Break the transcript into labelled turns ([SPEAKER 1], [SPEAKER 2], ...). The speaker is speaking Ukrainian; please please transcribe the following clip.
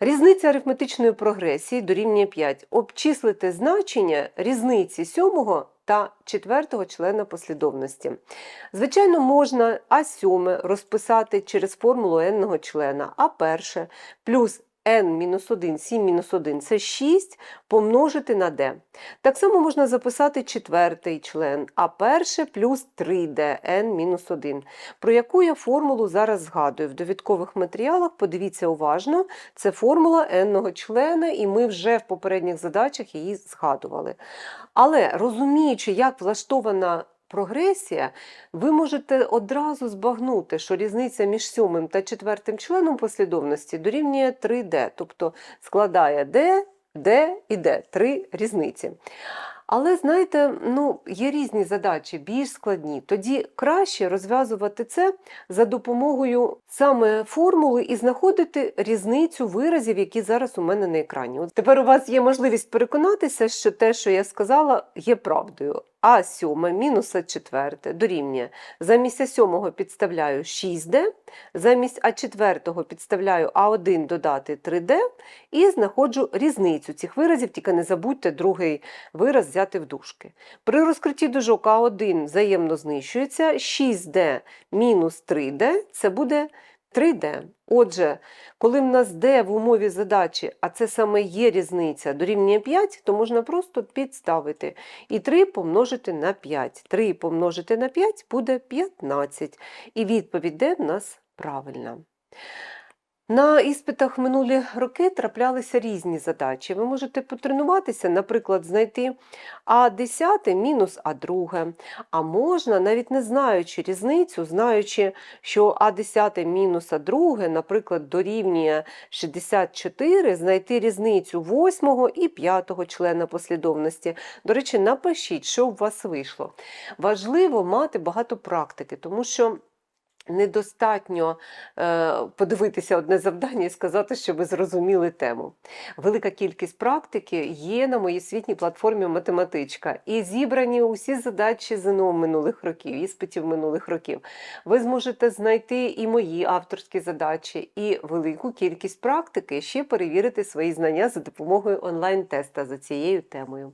[SPEAKER 1] Різниця арифметичної прогресії дорівнює 5. Обчислити значення різниці сьомого та четвертого члена послідовності. Звичайно, можна А7 розписати через формулу n члена, А1 плюс n-1, 7-1 це 6 помножити на d. Так само можна записати четвертий член, а перше плюс 3d n-1, про яку я формулу зараз згадую. В довідкових матеріалах подивіться уважно, це формула n члена, і ми вже в попередніх задачах її згадували. Але розуміючи, як влаштована прогресія, ви можете одразу збагнути, що різниця між сьомим та четвертим членом послідовності дорівнює 3D, тобто складає D, D і D, три різниці. Але знаєте, ну, є різні задачі, більш складні. Тоді краще розв'язувати це за допомогою саме формули і знаходити різницю виразів, які зараз у мене на екрані. От тепер у вас є можливість переконатися, що те, що я сказала, є правдою. А сьоме мінус А четверте дорівнює. Замість А сьомого підставляю 6D, замість А четвертого підставляю А1 додати 3D і знаходжу різницю цих виразів, тільки не забудьте другий вираз взяти в дужки. При розкритті дужок А1 взаємно знищується, 6D мінус 3D це буде 3D. Отже, коли в нас D в умові задачі, а це саме є різниця, дорівнює 5, то можна просто підставити. І 3 помножити на 5. 3 помножити на 5 буде 15. І відповідь D в нас правильна. На іспитах минулі роки траплялися різні задачі. Ви можете потренуватися, наприклад, знайти А10 мінус А2. А можна, навіть не знаючи різницю, знаючи, що А10 мінус А2, наприклад, дорівнює 64, знайти різницю 8 і 5 члена послідовності. До речі, напишіть, що у вас вийшло. Важливо мати багато практики, тому що. Недостатньо е, подивитися одне завдання і сказати, що ви зрозуміли тему. Велика кількість практики є на моїй світній платформі Математичка і зібрані усі задачі ЗНО минулих років, іспитів минулих років. Ви зможете знайти і мої авторські задачі, і велику кількість практики ще перевірити свої знання за допомогою онлайн-теста за цією темою.